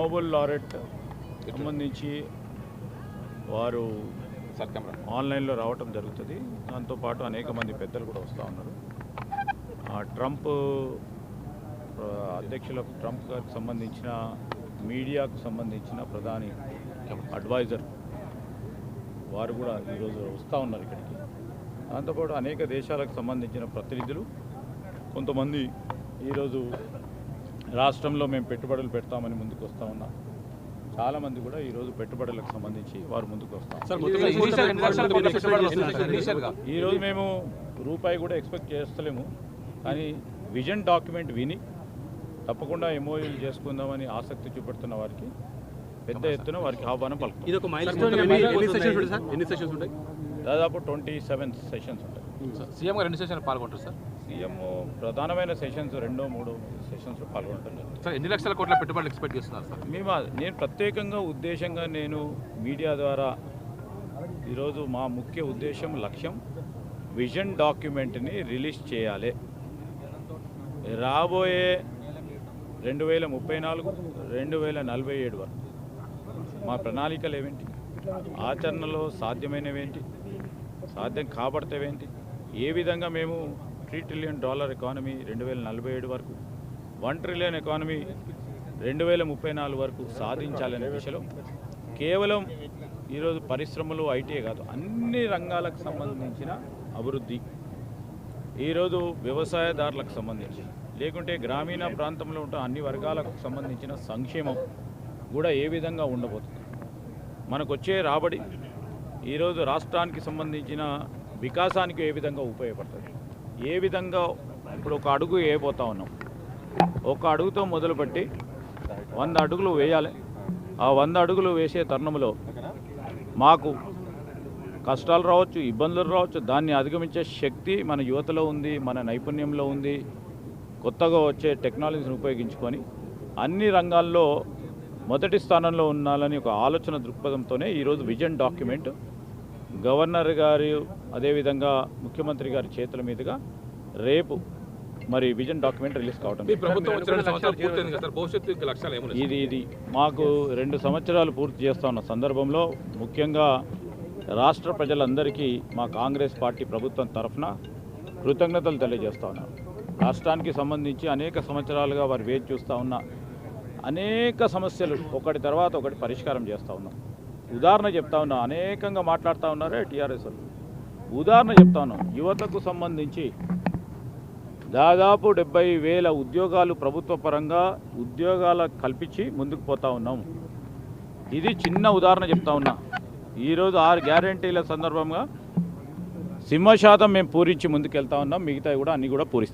Nobel laureate సంబంధించి వారు ఆన్లైన్లో రావటం జరుగుతుంది. దాంతోపాటు అనేక మంది పెద్దలు కూడా వస్తూ ఉన్నారు. ఆ ట్రంప్ అధ్యక్షులకు ట్రంప్ గారికి సంబంధించిన మీడియాకు సంబంధించిన ప్రధాని అడ్వైజర్ వారు కూడా ఈరోజు వస్తూ ఉన్నారు ఇక్కడికి. దాంతోపాటు అనేక దేశాలకు సంబంధించిన ప్రతినిధులు కొంతమంది ఈరోజు రాష్ట్రంలో మేము పెట్టుబడులు పెడతామని ముందుకు వస్తూ ఉన్నాం. చాలామంది కూడా ఈరోజు పెట్టుబడులకు సంబంధించి వారు ముందుకు వస్తాం సార్ మొత్తంగా ఇనిషియల్ రెండు లక్షల కోట్ల పెట్టుబడులు వస్తున్నాయి సార్ ఇనిషియల్గా ఈరోజు మేము రూపాయి కూడా ఎక్స్పెక్ట్ చేస్తలేము. కానీ విజన్ డాక్యుమెంట్ విని తప్పకుండా ఎంఓయూలు చేసుకుందామని ఆసక్తి చూపెడుతున్న వారికి పెద్ద ఎత్తున వారికి ఆహ్వానం పలుకు ఇది ఒక దాదాపు ట్వంటీ సెవెన్ సెషన్స్ ఉంటాయి. సీఎం గారు రెండు సెషన్లు పాల్గొంటారు సార్? సీఎం ప్రధానమైన సెషన్స్ రెండో మూడో పాల్గొనడం జరుగుతుంది. సార్ ఎన్ని లక్షల కోట్ల పెట్టుబడులు ఎక్స్పెక్ట్ చేస్తున్నారు సార్? మేము నేను ప్రత్యేకంగా ఉద్దేశంగా నేను మీడియా ద్వారా ఈరోజు మా ముఖ్య ఉద్దేశం లక్ష్యం విజన్ డాక్యుమెంట్ని రిలీజ్ చేయాలి. రాబోయే రెండు వేల ముప్పై నాలుగు రెండు వేల నలభై ఏడు వరకు మా ప్రణాళికలు ఏవేంటి? ఆచరణలో సాధ్యమైనవేంటి సాధ్యం కాబడతావేంటి? ఏ విధంగా మేము త్రీ ట్రిలియన్ డాలర్ ఎకానమీ రెండు వేల నలభై ఏడు వరకు వన్ ట్రిలియన్ ఎకానమీ రెండు వేల ముప్పై నాలుగు వరకు సాధించాలనే దిశలో కేవలం ఈరోజు పరిశ్రమలు ఐటీ కాదు అన్ని రంగాలకు సంబంధించిన అభివృద్ధి ఈరోజు వ్యవసాయదారులకు సంబంధించి లేకుంటే గ్రామీణ ప్రాంతంలో ఉంటే అన్ని వర్గాలకు సంబంధించిన సంక్షేమం కూడా ఏ విధంగా ఉండబోతుంది. మనకు వచ్చే రాబడి ఈరోజు రాష్ట్రానికి సంబంధించిన వికాసానికి ఏ విధంగా ఉపయోగపడుతుంది. ఏ విధంగా ఇప్పుడు ఒక అడుగు వేయబోతా ఉన్నాం? ఒక అడుగుతో మొదలుపెట్టి వంద అడుగులు వేయాలి. ఆ వంద అడుగులు వేసే తరుణంలో మాకు కష్టాలు రావచ్చు ఇబ్బందులు రావచ్చు. దాన్ని అధిగమించే శక్తి మన యువతలో ఉంది మన నైపుణ్యంలో ఉంది. కొత్తగా వచ్చే టెక్నాలజీని ఉపయోగించుకొని అన్ని రంగాల్లో మొదటి స్థానంలో ఉండాలని ఒక ఆలోచన దృక్పథంతోనే ఈరోజు విజన్ డాక్యుమెంట్ గవర్నర్ గారు అదేవిధంగా ముఖ్యమంత్రి గారి చేతుల మీదుగా రేపు మరి విజన్ డాక్యుమెంట్ రిలీజ్ కావటం ఇది ఇది మాకు రెండు సంవత్సరాలు పూర్తి చేస్తా ఉన్న సందర్భంలో ముఖ్యంగా రాష్ట్ర ప్రజలందరికీ మా కాంగ్రెస్ పార్టీ ప్రభుత్వం తరఫున కృతజ్ఞతలు తెలియజేస్తా ఉన్నాం. రాష్ట్రానికి సంబంధించి అనేక సంవత్సరాలుగా వారు వేచి చూస్తూ ఉన్న. అనేక సమస్యలు ఒకటి తర్వాత ఒకటి పరిష్కారం చేస్తూ ఉన్నాం. ఉదాహరణ చెప్తా ఉన్నా అనేకంగా మాట్లాడుతూ ఉన్నారే టీఆర్ఎస్ ఉదాహరణ చెప్తాను యువతకు సంబంధించి దాదాపు డెబ్బై వేల ఉద్యోగాలు ప్రభుత్వ పరంగా ఉద్యోగాల కల్పించి ముందుకు పోతా ఉన్నాం. ఇది చిన్న ఉదాహరణ చెప్తా ఉన్నా. ఈరోజు ఆరు గ్యారంటీల సందర్భంగా సింహ శాతం మేము పూరించి ముందుకు వెళ్తా ఉన్నాం. మిగతా కూడా అన్నీ కూడా పూరిస్తాం.